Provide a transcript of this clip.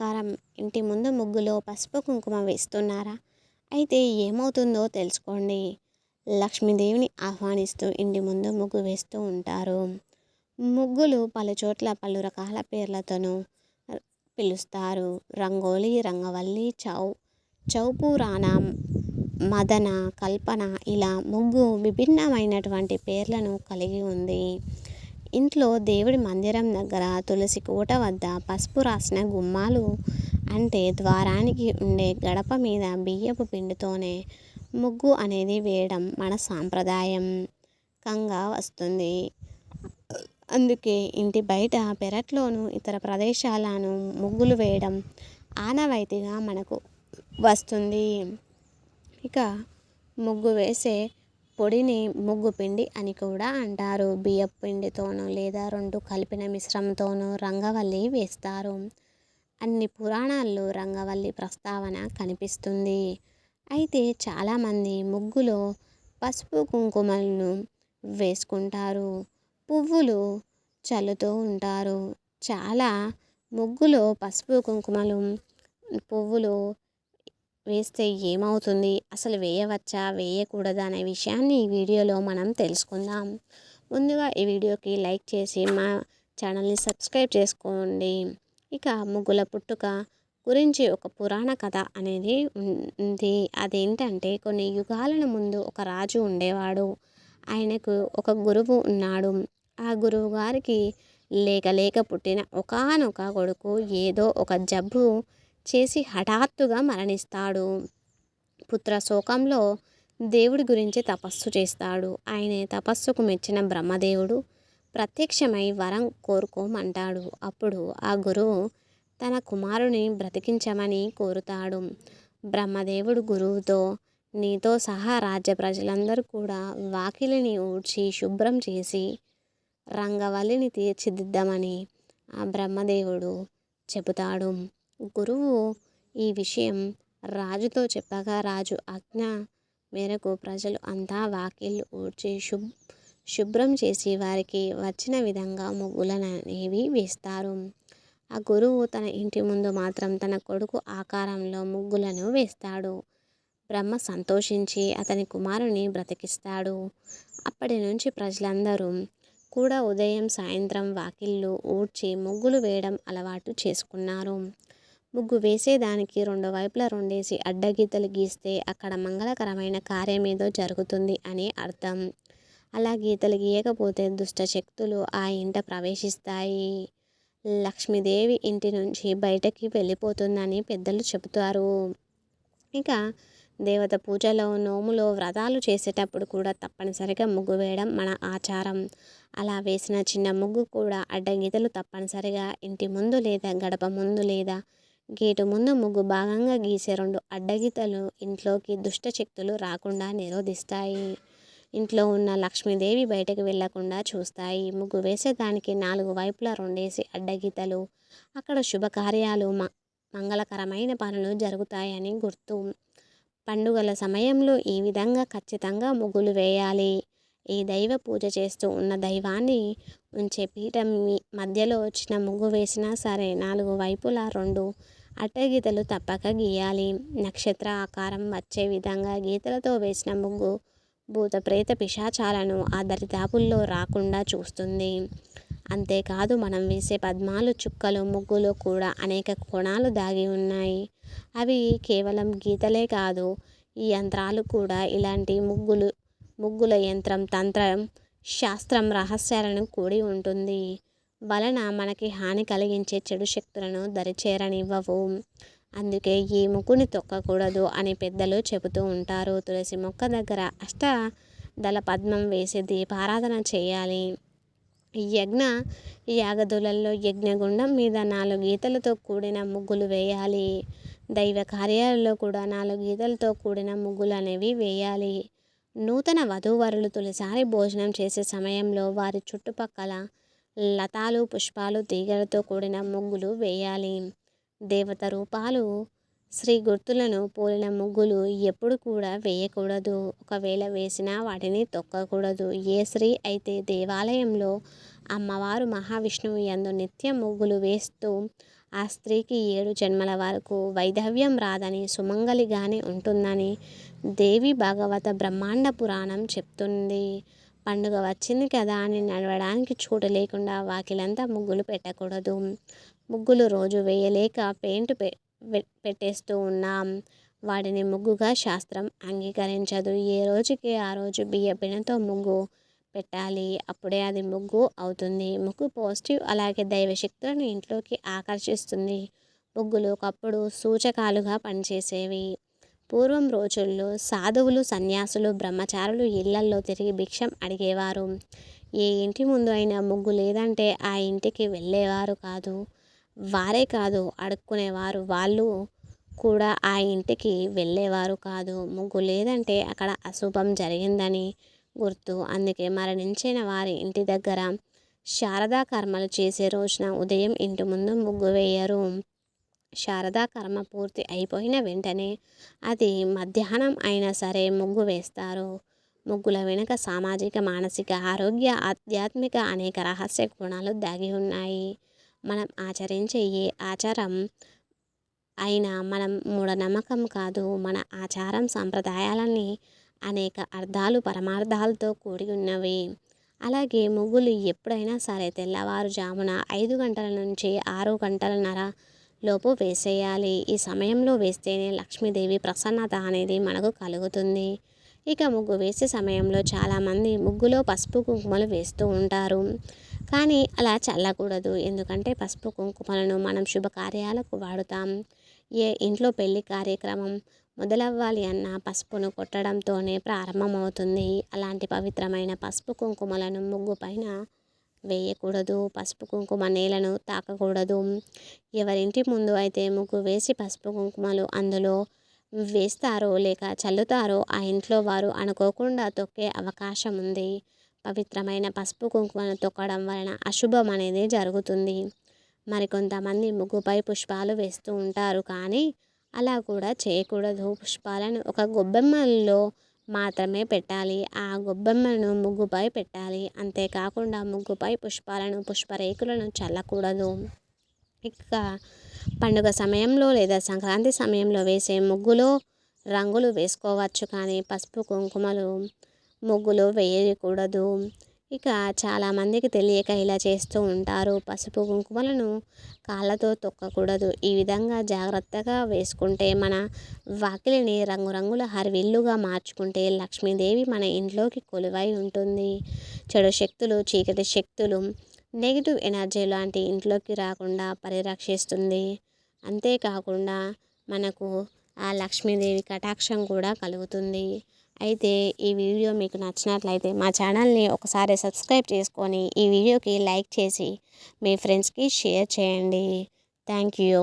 ప్రకారం ఇంటి ముందు ముగ్గులో పసుపు కుంకుమ వేస్తున్నారా? అయితే ఏమవుతుందో తెలుసుకోండి. లక్ష్మీదేవిని ఆహ్వానిస్తూ ఇంటి ముందు ముగ్గు వేస్తూ ఉంటారు. ముగ్గులు పలు చోట్ల పలు రకాల పేర్లతోనూ పిలుస్తారు. రంగోలి రంగవల్లి చౌ చౌపురాణ మదన కల్పన ఇలా ముగ్గు విభిన్నమైనటువంటి పేర్లను కలిగి ఉంది. ఇంట్లో దేవుడి మందిరం దగ్గర తులసి కోట వద్ద పసుపు రాసిన గుమ్మాలు అంటే ద్వారానికి ఉండే గడప మీద బియ్యపు పిండితోనే ముగ్గు అనేది వేయడం మన సాంప్రదాయం. కంగా వస్తుంది. అందుకే ఇంటి బయట పెరట్లోనూ ఇతర ప్రదేశాలను ముగ్గులు వేయడం ఆనవాయితీగా మనకు వస్తుంది. ఇక ముగ్గు వేసే పొడిని ముగ్గు పిండి అని కూడా అంటారు. బియ్యపు పిండితోనూ లేదా రెండు కలిపిన మిశ్రమంతోనూ రంగవల్లి వేస్తారు. అన్ని పురాణాల్లో రంగవల్లి ప్రస్తావన కనిపిస్తుంది. అయితే చాలామంది ముగ్గులో పసుపు కుంకుమలను వేసుకుంటారు. పువ్వులు చల్లుతూ ఉంటారు. చాలా ముగ్గులో పసుపు కుంకుమలు పువ్వులు వేస్తే ఏమవుతుంది? అసలు వేయవచ్చా? వేయకూడదా? అనే విషయాన్ని ఈ వీడియోలో మనం తెలుసుకుందాం. ముందుగా ఈ వీడియోకి లైక్ చేసి మా ఛానల్ని సబ్స్క్రైబ్ చేసుకోండి. ఇక ముగ్గుల పుట్టుక గురించి ఒక పురాణ కథ అనేది ఉంది. అదేంటంటే కొన్ని యుగాలను ముందు ఒక రాజు ఉండేవాడు. ఆయనకు ఒక గురువు ఉన్నాడు. ఆ గురువు గారికి లేక లేక పుట్టిన ఒకానొక కొడుకు ఏదో ఒక జబ్బు చేసి హఠాత్తుగా మరణిస్తాడు. పుత్ర శోకంలో దేవుడి గురించి తపస్సు చేస్తాడు. ఆయన తపస్సుకు మెచ్చిన బ్రహ్మదేవుడు. ప్రత్యక్షమై వరం కోరుకోమంటాడు. అప్పుడు ఆ గురువు తన కుమారుని బ్రతికించమని కోరుతాడు. బ్రహ్మదేవుడు గురువుతో నీతో సహా రాజ్య ప్రజలందరూ కూడా వాకిలిని ఊడ్చి శుభ్రం చేసి రంగవల్లిని తీర్చిదిద్దామని ఆ బ్రహ్మదేవుడు చెబుతాడు. గురువు ఈ విషయం రాజుతో చెప్పగా రాజు ఆజ్ఞ మేరకు ప్రజలు అంతా వాకిళ్ళు ఊడ్చి శుభ్ శుభ్రం చేసి వారికి వచ్చిన విధంగా ముగ్గులనేవి వేస్తారు. ఆ గురువు తన ఇంటి ముందు మాత్రం తన కొడుకు ఆకారంలో ముగ్గులను వేస్తాడు. బ్రహ్మ సంతోషించి అతని కుమారుని బ్రతికిస్తాడు. అప్పటి నుంచి ప్రజలందరూ కూడా ఉదయం సాయంత్రం వాకిళ్ళు ఊడ్చి ముగ్గులు వేయడం అలవాటు చేసుకున్నారు. ముగ్గు వేసేదానికి రెండు వైపులా రెండేసి అడ్డగీతలు గీస్తే అక్కడ మంగళకరమైన కార్యం ఏదో జరుగుతుంది అని అర్థం. అలా గీతలు గీయకపోతే దుష్ట శక్తులు ఆ ఇంట ప్రవేశిస్తాయి. లక్ష్మీదేవి ఇంటి నుంచి బయటకి వెళ్ళిపోతుందని పెద్దలు చెబుతారు. ఇక దేవత పూజలో నోములో వ్రతాలు చేసేటప్పుడు కూడా తప్పనిసరిగా ముగ్గు వేయడం మన ఆచారం. అలా వేసిన చిన్న ముగ్గు కూడా అడ్డగీతలు తప్పనిసరిగా ఇంటి ముందు లేదా గడప ముందు లేదా గేటు ముందు ముగ్గు భాగంగా గీసే రెండు అడ్డగీతలు ఇంట్లోకి దుష్ట శక్తులు రాకుండా నిరోధిస్తాయి. ఇంట్లో ఉన్న లక్ష్మీదేవి బయటకు వెళ్ళకుండా చూస్తాయి. ముగ్గు వేసేదానికి నాలుగు వైపులా రెండేసి అడ్డగీతలు. అక్కడ శుభకార్యాలు మంగళకరమైన పనులు జరుగుతాయని గుర్తు. పండుగల సమయంలో ఈ విధంగా ఖచ్చితంగా ముగ్గులు వేయాలి. ఈ దైవ పూజ చేస్తూ ఉన్న దైవాన్ని ఉంచే పీఠం మధ్యలో వచ్చిన ముగ్గు వేసినా సరే నాలుగు వైపులా రెండు అట్టగీతలు తప్పక గీయాలి. నక్షత్ర ఆకారం వచ్చే విధంగా గీతలతో వేసిన ముగ్గు భూత ప్రేత పిశాచాలను ఆ దరిదాపుల్లో రాకుండా చూస్తుంది. అంతేకాదు మనం వేసే పద్మాలు చుక్కలు ముగ్గులు కూడా అనేక కోణాలు దాగి ఉన్నాయి. అవి కేవలం గీతలే కాదు ఈ యంత్రాలు కూడా ఇలాంటి ముగ్గులు ముగ్గుల యంత్రం తంత్రం శాస్త్రం రహస్యాలను కూడి ఉంటుంది. వలన మనకి హాని కలిగించే చెడు శక్తులను దరిచేరనివ్వవు. అందుకే ఈ ముక్కుని తొక్కకూడదు అని పెద్దలు చెబుతూ ఉంటారు. తులసి మొక్క దగ్గర అష్ట దళ పద్మం వేసి దీపారాధన చేయాలి. యజ్ఞ యాగదులలో యజ్ఞగుండం మీద నాలుగు గీతలతో కూడిన ముగ్గులు వేయాలి. దైవ కార్యాలలో కూడా నాలుగు గీతలతో కూడిన ముగ్గులు అనేవి వేయాలి. నూతన వధూవరులు తొలిసారి భోజనం చేసే సమయంలో వారి చుట్టుపక్కల లతాలు పుష్పాలు తీగలతో కూడిన ముగ్గులు వేయాలి. దేవత రూపాలు శ్రీ గుర్తులను పోలిన ముగ్గులు ఎప్పుడు కూడా వేయకూడదు. ఒకవేళ వేసినా వాటిని తొక్కకూడదు. ఏ స్త్రీ అయితే దేవాలయంలో అమ్మవారు మహావిష్ణువు ఎందు నిత్యం ముగ్గులు వేస్తూ ఆ స్త్రీకి ఏడు జన్మల వరకు వైధవ్యం రాదని సుమంగలిగానే ఉంటుందని దేవి భాగవత బ్రహ్మాండ పురాణం చెప్తుంది. పండుగ వచ్చింది కదా అని నడవడానికి చోటు లేకుండా వాకిలంతా ముగ్గులు పెట్టకూడదు. ముగ్గులు రోజు వేయలేక పెయింట్ పె పెట్టేస్తూ ఉన్నాం. వాటిని ముగ్గుగా శాస్త్రం అంగీకరించదు. ఏ రోజుకి ఆ రోజు బియ్య పిండితో ముగ్గు పెట్టాలి. అప్పుడే అది ముగ్గు అవుతుంది. ముగ్గు పాజిటివ్ అలాగే దైవశక్తులను ఇంట్లోకి ఆకర్షిస్తుంది. ముగ్గులు ఒకప్పుడు సూచకాలుగా పనిచేసేవి. పూర్వం రోజుల్లో సాధువులు సన్యాసులు బ్రహ్మచారులు ఇళ్ళల్లో తిరిగి భిక్షం అడిగేవారు. ఏ ఇంటి ముందు అయినా ముగ్గు లేదంటే ఆ ఇంటికి వెళ్ళేవారు కాదు. వారే కాదు అడుక్కునేవారు. వాళ్ళు కూడా ఆ ఇంటికి వెళ్ళేవారు కాదు. ముగ్గు లేదంటే అక్కడ అశుభం జరిగిందని గుర్తు. అందుకే మరణించిన వారి ఇంటి దగ్గర శారదా కర్మలు చేసే రోజున ఉదయం ఇంటి ముందు ముగ్గు వేయరు. శారదా కర్మ పూర్తి అయిపోయిన వెంటనే అది మధ్యాహ్నం అయినా సరే ముగ్గు వేస్తారు. ముగ్గుల వెనుక సామాజిక మానసిక ఆరోగ్య ఆధ్యాత్మిక అనేక రహస్య గుణాలు దాగి ఉన్నాయి. మనం ఆచరించే ఏ ఆచారం అయినా మనం మూఢనమ్మకం కాదు. మన ఆచారం సంప్రదాయాలని అనేక అర్థాలు పరమార్థాలతో కూడి ఉన్నవి. అలాగే ముగ్గులు ఎప్పుడైనా సరే తెల్లవారుజామున ఐదు గంటల నుంచి ఆరు గంటలన్నర లోపు వేసేయాలి. ఈ సమయంలో వేస్తేనే లక్ష్మీదేవి ప్రసన్నత అనేది మనకు కలుగుతుంది. ఇక ముగ్గు వేసే సమయంలో చాలామంది ముగ్గులో పసుపు కుంకుమలు వేస్తూ ఉంటారు. కానీ అలా చల్లకూడదు. ఎందుకంటే పసుపు కుంకుమలను మనం శుభకార్యాలకు వాడుతాం. ఏ ఇంట్లో పెళ్ళి కార్యక్రమం మొదలవ్వాలి అన్న పసుపును కొట్టడంతోనే ప్రారంభమవుతుంది. అలాంటి పవిత్రమైన పసుపు కుంకుమలను ముగ్గు పైన వేయకూడదు పసుపు కుంకుమ నేలను తాకకూడదు. ఎవరింటి ముందు అయితే ముగ్గు వేసి పసుపు కుంకుమలు అందులో వేస్తారో లేక చల్లుతారో ఆ ఇంట్లో వారు అనుకోకుండా తొక్కే అవకాశం ఉంది. పవిత్రమైన పసుపు కుంకుమను తొక్కడం వలన అశుభం అనేది జరుగుతుంది. మరికొంతమంది ముగ్గుపై పుష్పాలు వేస్తూ ఉంటారు కానీ అలా కూడా చేయకూడదు. పుష్పాలను ఒక గొబ్బెమ్మల్లో మాత్రమే పెట్టాలి. ఆ గొబ్బెమ్మను ముగ్గుపై పెట్టాలి. అంతేకాకుండా ముగ్గుపై పుష్పాలను పుష్పరేకులను చల్లకూడదు. ఇక పండుగ సమయంలో లేదా సంక్రాంతి సమయంలో వేసే ముగ్గులో రంగులు వేసుకోవచ్చు కానీ పసుపు కుంకుమలు ముగ్గులు వేయకూడదు. ఇక చాలామందికి తెలియక ఇలా చేస్తూ ఉంటారు. పసుపు కుంకుమలను కాళ్ళతో తొక్కకూడదు. ఈ విధంగా జాగ్రత్తగా వేసుకుంటే మన వాకిలిని రంగురంగుల హరివిల్లుగా మార్చుకుంటే లక్ష్మీదేవి మన ఇంట్లోకి కొలువై ఉంటుంది. చెడు శక్తులు చీకటి శక్తులు నెగిటివ్ ఎనర్జీ లాంటి ఇంట్లోకి రాకుండా పరిరక్షిస్తుంది. అంతేకాకుండా మనకు ఆ లక్ష్మీదేవి కటాక్షం కూడా కలుగుతుంది. అయితే ఈ వీడియో మీకు నచ్చినట్లయితే మా ఛానల్ని ఒకసారి సబ్స్క్రైబ్ చేసుకొని ఈ వీడియోకి లైక్ చేసి మీ ఫ్రెండ్స్కి షేర్ చేయండి. Thank you.